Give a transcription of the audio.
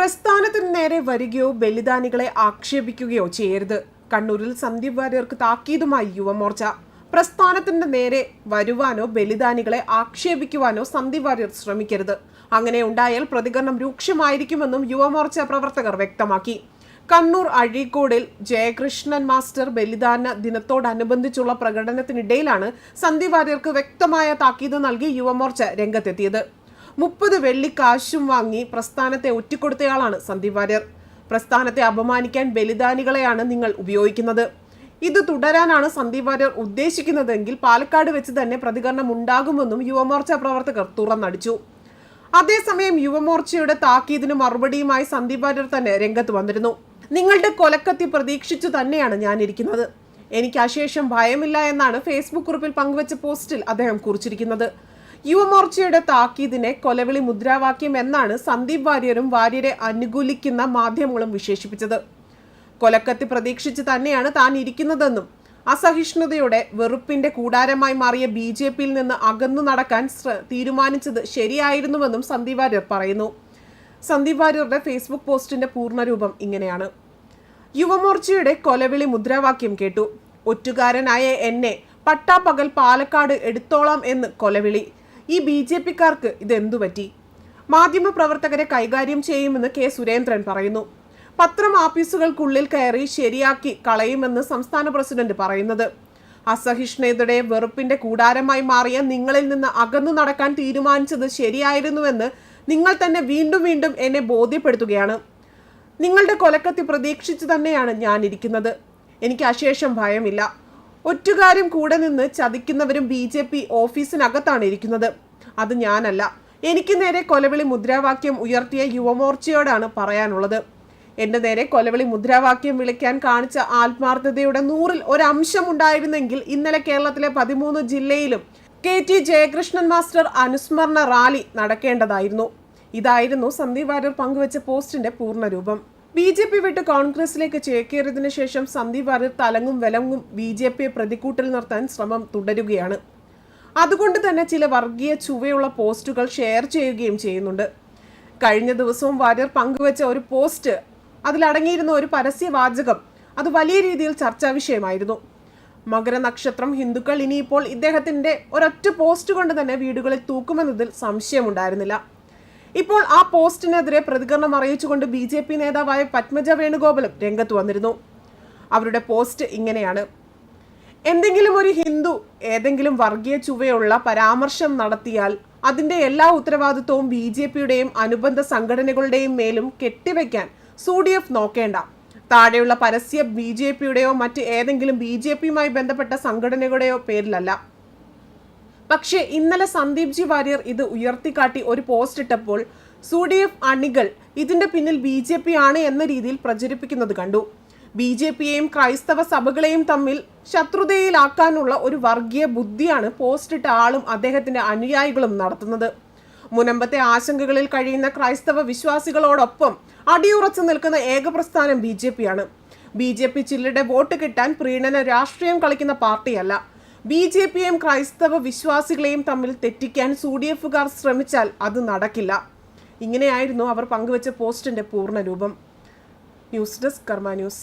പ്രസ്ഥാനത്തിന് നേരെ വരികയോ ബലിദാനികളെ ആക്ഷേപിക്കുകയോ ചെയ്യരുത്. കണ്ണൂരിൽ സന്ദീപ് വാര്യർക്ക് താക്കീതുമായി യുവമോർച്ച. പ്രസ്ഥാനത്തിന്റെ നേരെ വരുവാനോ ബലിദാനികളെ ആക്ഷേപിക്കുവാനോ സന്ദീപ് വാര്യർ ശ്രമിക്കരുത്. അങ്ങനെ ഉണ്ടായാൽ പ്രതികരണം രൂക്ഷമായിരിക്കുമെന്നും യുവമോർച്ച പ്രവർത്തകർ വ്യക്തമാക്കി. കണ്ണൂർ അഴീക്കോടിൽ ജയകൃഷ്ണൻ മാസ്റ്റർ ബലിദാന ദിനത്തോടനുബന്ധിച്ചുള്ള പ്രകടനത്തിനിടയിലാണ് സന്ദീപ് വാര്യർക്ക് വ്യക്തമായ താക്കീത് നൽകി യുവമോർച്ച രംഗത്തെത്തിയത്. മുപ്പത് വെള്ളി കാശും വാങ്ങി പ്രസ്ഥാനത്തെ ഒറ്റിക്കൊടുത്തയാളാണ് സന്ദീപ് വാര്യർ. പ്രസ്ഥാനത്തെ അപമാനിക്കാൻ ബലിദാനികളെയാണ് നിങ്ങൾ ഉപയോഗിക്കുന്നത്. ഇത് തുടരാനാണ് സന്ദീപ് വാര്യർ ഉദ്ദേശിക്കുന്നതെങ്കിൽ പാലക്കാട് വെച്ച് തന്നെ പ്രതികരണം ഉണ്ടാകുമെന്നും യുവമോർച്ച പ്രവർത്തകർ തുറന്നടിച്ചു. അതേസമയം യുവമോർച്ചയുടെ താക്കീതിന് മറുപടിയുമായി സന്ദീപ് വാര്യർ തന്നെ രംഗത്ത് വന്നിരുന്നു. നിങ്ങളുടെ കൊലക്കത്തി പ്രതീക്ഷിച്ചു തന്നെയാണ് ഞാനിരിക്കുന്നത്. എനിക്ക് അശേഷം ഭയമില്ല എന്നാണ് ഫേസ്ബുക്ക് കുറിപ്പിൽ പങ്കുവച്ച പോസ്റ്റിൽ അദ്ദേഹം കുറിച്ചിരിക്കുന്നത്. യുവമോർച്ചയുടെ താക്കീതിനെ കൊലവിളി മുദ്രാവാക്യം എന്നാണ് സന്ദീപ് വാര്യരും വാര്യരെ അനുകൂലിക്കുന്ന മാധ്യമങ്ങളും വിശേഷിപ്പിച്ചത്. കൊലക്കത്തി പ്രതീക്ഷിച്ച് തന്നെയാണ് താൻ ഇരിക്കുന്നതെന്നും അസഹിഷ്ണുതയുടെ വെറുപ്പിന്റെ കൂടാരമായി മാറിയ ബി ജെ പിയിൽ നിന്ന് അകന്നു നടക്കാൻ തീരുമാനിച്ചത് ശരിയായിരുന്നുവെന്നും സന്ദീപ് വാര്യർ പറയുന്നു. സന്ദീപ് വാര്യരുടെ ഫേസ്ബുക്ക് പോസ്റ്റിന്റെ പൂർണരൂപം ഇങ്ങനെയാണ്. യുവമോർച്ചയുടെ കൊലവിളി മുദ്രാവാക്യം കേട്ടു. ഒറ്റുകാരനായ എന്നെ പട്ടാപ്പകൽ പാലക്കാട് എടുത്തോളാം എന്ന് കൊലവിളി. ഈ ബി ജെ പിക്കാർക്ക് ഇതെന്തു പറ്റി? മാധ്യമപ്രവർത്തകരെ കൈകാര്യം ചെയ്യുമെന്ന് കെ സുരേന്ദ്രൻ പറയുന്നു. പത്രം ആഫീസുകൾക്കുള്ളിൽ കയറി ശരിയാക്കി കളയുമെന്ന് സംസ്ഥാന പ്രസിഡന്റ് പറയുന്നത്. അസഹിഷ്ണുതയുടെ വെറുപ്പിന്റെ കൂടാരമായി മാറിയ നിങ്ങളിൽ നിന്ന് അകന്നു നടക്കാൻ തീരുമാനിച്ചത് ശരിയായിരുന്നുവെന്ന് നിങ്ങൾ തന്നെ വീണ്ടും വീണ്ടും എന്നെ ബോധ്യപ്പെടുത്തുകയാണ്. നിങ്ങളുടെ കൊലക്കത്തി പ്രതീക്ഷിച്ചു തന്നെയാണ് ഞാനിരിക്കുന്നത്. എനിക്ക് അശേഷം ഭയമില്ല. ഒറ്റുകാരും കൂടെ നിന്ന് ചതിക്കുന്നവരും ബി ജെ പി ഓഫീസിനകത്താണ് ഇരിക്കുന്നത്. അത് ഞാനല്ല. എനിക്ക് നേരെ കൊലവിളി മുദ്രാവാക്യം ഉയർത്തിയ യുവമോർച്ചയോടാണ് പറയാനുള്ളത്. എന്റെ നേരെ കൊലവിളി മുദ്രാവാക്യം വിളിക്കാൻ കാണിച്ച ആത്മാർത്ഥതയുടെ നൂറിൽ ഒരംശം ഉണ്ടായിരുന്നെങ്കിൽ ഇന്നലെ കേരളത്തിലെ പതിമൂന്ന് ജില്ലയിലും കെ ടി ജയകൃഷ്ണൻ മാസ്റ്റർ അനുസ്മരണ റാലി നടക്കേണ്ടതായിരുന്നു. ഇതായിരുന്നു സന്ദീപ് വാര്യർ പങ്കുവച്ച പോസ്റ്റിന്റെ പൂർണരൂപം ബി ജെ പി വിട്ട് കോൺഗ്രസിലേക്ക് ചേക്കേറിയതിനു ശേഷം സന്ദീപ് വാര്യർ തലങ്ങും വിലങ്ങും ബി ജെ പിയെ പ്രതിക്കൂട്ടിൽ നിർത്താൻ ശ്രമം തുടരുകയാണ്. അതുകൊണ്ട് തന്നെ ചില വർഗീയ ചുവയുള്ള പോസ്റ്റുകൾ ഷെയർ ചെയ്യുകയും ചെയ്യുന്നുണ്ട്. കഴിഞ്ഞ ദിവസവും വാര്യർ പങ്കുവച്ച ഒരു പോസ്റ്റ് അതിലടങ്ങിയിരുന്ന ഒരു പരസ്യവാചകം അത് വലിയ രീതിയിൽ ചർച്ചാ വിഷയമായിരുന്നു. മകരനക്ഷത്രം ഹിന്ദുക്കൾ ഇനിയിപ്പോൾ ഇദ്ദേഹത്തിന്റെ ഒരൊറ്റ പോസ്റ്റ് കൊണ്ട് തന്നെ വീടുകളിൽ തൂക്കുമെന്നതിൽ സംശയമുണ്ടായിരുന്നില്ല. ഇപ്പോൾ ആ പോസ്റ്റിനെതിരെ പ്രതികരണം അറിയിച്ചുകൊണ്ട് ബി ജെ പി നേതാവായ പത്മജ വേണുഗോപാലും രംഗത്ത് വന്നിരുന്നു. അവരുടെ പോസ്റ്റ് ഇങ്ങനെയാണ്. എന്തെങ്കിലും ഒരു ഹിന്ദു ഏതെങ്കിലും വർഗീയ ചുവയുള്ള പരാമർശം നടത്തിയാൽ അതിന്റെ എല്ലാ ഉത്തരവാദിത്വവും ബി ജെ പിയുടെയും അനുബന്ധ സംഘടനകളുടെയും മേലും കെട്ടിവെക്കാൻ സു ഡി എഫ് നോക്കേണ്ട. താഴെയുള്ള പരസ്യ ബി ജെ പിയുടെയോ മറ്റ് ഏതെങ്കിലും ബി ജെ പിയുമായി ബന്ധപ്പെട്ട സംഘടനകളുടെയോ പേരിലല്ല. പക്ഷേ ഇന്നലെ സന്ദീപ് ജി വാര്യർ ഇത് ഉയർത്തിക്കാട്ടി ഒരു പോസ്റ്റ് ഇട്ടപ്പോൾ സു ഡി എഫ് അണികൾ ഇതിന്റെ പിന്നിൽ ബി ജെ പി ആണ് എന്ന രീതിയിൽ പ്രചരിപ്പിക്കുന്നത് കണ്ടു. ബി ജെ പിയെയും ക്രൈസ്തവ സഭകളെയും തമ്മിൽ ശത്രുതയിലാക്കാനുള്ള ഒരു വർഗീയ ബുദ്ധിയാണ് പോസ്റ്റ് ഇട്ട ആളും അദ്ദേഹത്തിന്റെ അനുയായികളും നടത്തുന്നത്. മുനമ്പത്തെ ആശങ്കകളിൽ കഴിയുന്ന ക്രൈസ്തവ വിശ്വാസികളോടൊപ്പം അടിയുറച്ചു നിൽക്കുന്ന ഏക പ്രസ്ഥാനം ബി ജെ പി ആണ്. ബി ജെ പി ചില്ലയുടെ വോട്ട് കിട്ടാൻ പ്രീണന രാഷ്ട്രീയം കളിക്കുന്ന പാർട്ടിയല്ല. ബി ജെ പിയെയും ക്രൈസ്തവ വിശ്വാസികളെയും തമ്മിൽ തെറ്റിക്കാൻ സു ഡി എഫുകാർ ശ്രമിച്ചാൽ അത് നടക്കില്ല. ഇങ്ങനെയായിരുന്നു അവർ പങ്കുവച്ച പോസ്റ്റിന്റെ പൂർണരൂപം ന്യൂസ് ഡെസ്ക് കർമ്മ ന്യൂസ്.